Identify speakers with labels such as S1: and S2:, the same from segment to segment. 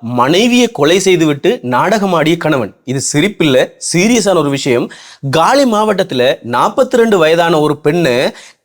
S1: மனைவியை கொலை செய்துவிட்டு நாடகமாடிய கணவன். இது சிரிப்பில்ல சீரியஸான ஒரு விஷயம். காலி மாவட்டத்தில் நாற்பத்தி ரெண்டு வயதான ஒரு பெண்ணை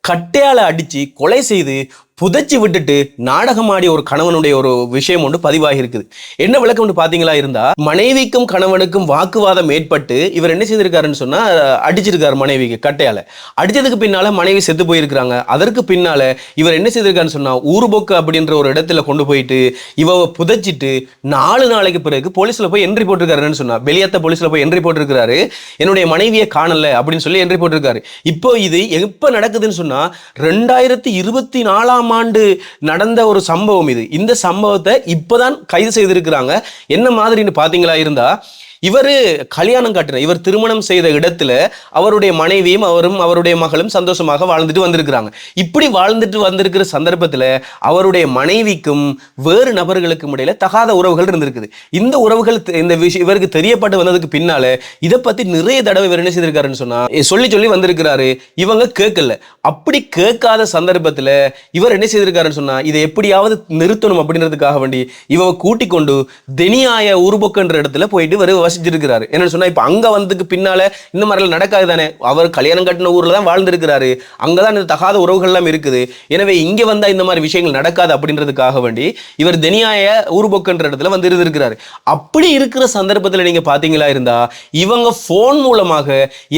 S1: கட்டையால அடிச்சு கொலை செய்து புதைச்சி விட்டுட்டு நாடகமாடிய ஒரு கணவனுடைய ஒரு விஷயம் ஒன்று பதிவாகி இருக்குது என்ன விளக்கம் ஒன்று பார்த்தீங்களா இருந்தா மனைவிக்கும் கணவனுக்கும் வாக்குவாதம் ஏற்பட்டு இவர் என்ன செய்திருக்காருன்னு சொன்னா அடிச்சிருக்காரு மனைவிக்கு கட்டையால. அடிச்சதுக்கு பின்னால மனைவி செத்து போயிருக்கிறாங்க. அதற்கு பின்னால இவர் என்ன செய்திருக்காருன்னு சொன்னா ஊர்போக்கு அப்படின்ற ஒரு இடத்துல கொண்டு போயிட்டு இவ புதைச்சிட்டு நாலு நாளைக்கு பிறகு போலீஸ்ல போய் என்ட்ரி போட்டிருக்காருன்னு சொன்னா வெளியத்த போலீஸ்ல போய் என்ட்ரி போட்டிருக்காரு என்னுடைய மனைவியை காணல அப்படின்னு சொல்லி என்ட்ரி போட்டிருக்காரு. இப்போ இது எப்ப நடக்குதுன்னு சொன்னா ரெண்டாயிரத்தி இருபத்தி நாலாம் ஆண்டு நடந்த ஒரு சம்பவம் இது. இந்த சம்பவத்தை இப்பதான் கைது செய்திருக்கிறாங்க. என்ன மாதிரின்னு பார்த்தீங்களா? இருந்தா இவர் கல்யாணம் காட்டின இவர் திருமணம் செய்த இடத்துல அவருடைய மனைவியும் அவரும் அவருடைய மகளும் சந்தோஷமாக வாழ்ந்துட்டு வந்திருக்கிறாங்க. இப்படி வாழ்ந்துட்டு வந்திருக்கிற சந்தர்ப்பத்தில் அவருடைய மனைவிக்கும் வேறு நபர்களுக்கும் இடையில தகாத உறவுகள் இருந்திருக்குது. இந்த உறவுகள் இந்த விஷயம் இவருக்கு தெரியப்பட்டு வந்ததுக்கு பின்னால இதை பத்தி நிறைய தடவை இவர் என்ன செய்திருக்காருன்னு சொன்னா சொல்லி சொல்லி வந்திருக்கிறாரு. இவங்க கேட்கல. அப்படி கேட்காத சந்தர்ப்பத்தில் இவர் என்ன செய்திருக்காருன்னு சொன்னா இதை எப்படியாவது நிறுத்தணும் அப்படின்றதுக்காக வேண்டி இவ கூட்டிக் கொண்டு தெனியாய ஊர்பொக்கன்ற இடத்துல போயிட்டு இவர் வசிச்சிருக்கிறாரு என்னன்னு சொன்னா இப்ப அங்க வந்ததுக்கு பின்னால இந்த மாதிரிலாம் நடக்காது தானே? அவர் கல்யாணம் கட்டின ஊர்ல தான் வாழ்ந்திருக்கிறாரு. அங்கதான் இந்த தகாத உறவுகள் எல்லாம் இருக்குது. எனவே இங்க வந்தா இந்த மாதிரி விஷயங்கள் நடக்காது அப்படின்றதுக்காக வேண்டி இவர் தெனியாய ஊர்பொக்கன்ற இடத்துல வந்து இருந்திருக்கிறாரு. அப்படி இருக்கிற சந்தர்ப்பத்துல நீங்க பாத்தீங்களா இருந்தா இவங்க போன் மூலமாக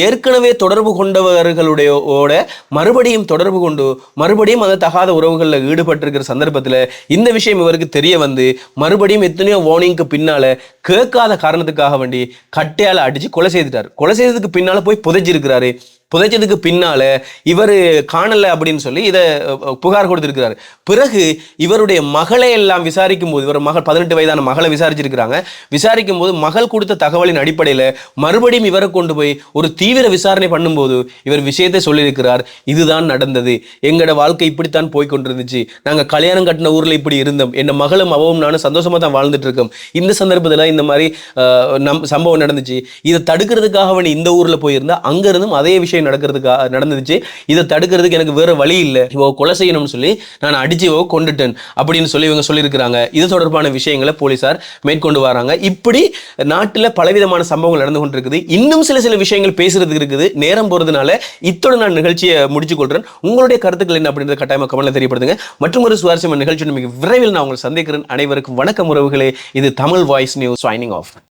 S1: ஏற்கனவே தொடர்பு கொண்டவர்களுடைய மறுபடியும் தொடர்பு கொண்டு மறுபடியும் அந்த தகாத உறவுகளில் ஈடுபட்டிருக்கிற சந்தர்ப்பத்தில் இந்த விஷயம் இவருக்கு தெரிய வந்து மறுபடியும் எத்தனையோ வார்னிங்க்கு பின்னால கேட்காத காரணத்துக்காக வேண்டி கட்டையால் அடித்து கொலை செய்துட்டார். கொலை செய்ததுக்கு பின்னால் போய் புதைச்சிருக்கிறாரு. புதைச்சதுக்கு பின்னால இவர் காணல அப்படின்னு சொல்லி இதை புகார் கொடுத்திருக்கிறாரு. பிறகு இவருடைய மகளை எல்லாம் விசாரிக்கும் போது இவர் மகள் பதினெட்டு வயதான மகளை விசாரிச்சிருக்கிறாங்க. விசாரிக்கும் போது மகள் கொடுத்த தகவலின் அடிப்படையில் மறுபடியும் இவரை கொண்டு போய் ஒரு தீவிர விசாரணை பண்ணும்போது இவர் விஷயத்தை சொல்லியிருக்கிறார். இதுதான் நடந்தது. எங்களோட வாழ்க்கை இப்படித்தான் போய் கொண்டிருந்துச்சு நாங்கள் கல்யாணம் கட்டின ஊரில் இப்படி இருந்தோம். என் மகளும் அவவும் நானும் சந்தோஷமாக தான் வாழ்ந்துட்டு இருக்கோம் இந்த சந்தர்ப்பத்தில் இந்த மாதிரி நம் சம்பவம் நடந்துச்சு. இதை தடுக்கிறதுக்காக வேண்டி இந்த ஊரில் போயிருந்தா அங்கேருந்தும் அதே விஷயம் நடக்கிறதுக்காக நடந்துச்சு. இதை தடுக்கிறதுக்கு எனக்கு வேற வழி இல்லை. இவ கொலை செய்யணும்னு சொல்லி நான் அடிச்சு இவ கொண்டுட்டேன் அப்படின்னு சொல்லி இவங்க சொல்லியிருக்கிறாங்க. இது தொடர்பான விஷயங்களை போலீசார் மேற்கொண்டு வராங்க. இப்படி நாட்டில் பலவிதமான சம்பவங்கள் நடந்து கொண்டிருக்குது. இன்னும் சில சில விஷயங்கள் பேசுறதுக்கு இருக்குது. நேரம் போறதுனால இத்தோட நான் நிகழ்ச்சியை முடிச்சு கொள்றேன். உங்களுடைய கருத்துக்கள் என்ன அப்படின்றத கட்டாயமாக கமெண்ட்ல தெரியப்படுத்துங்க. மற்றும் ஒரு சுவாரஸ்யமான நிகழ்ச்சி மிக விரைவில் நான் உங்களை சந்திக்கிறேன். அனைவருக்கும் வணக்கம் உறவுகளே. இது Tamil voice news signing off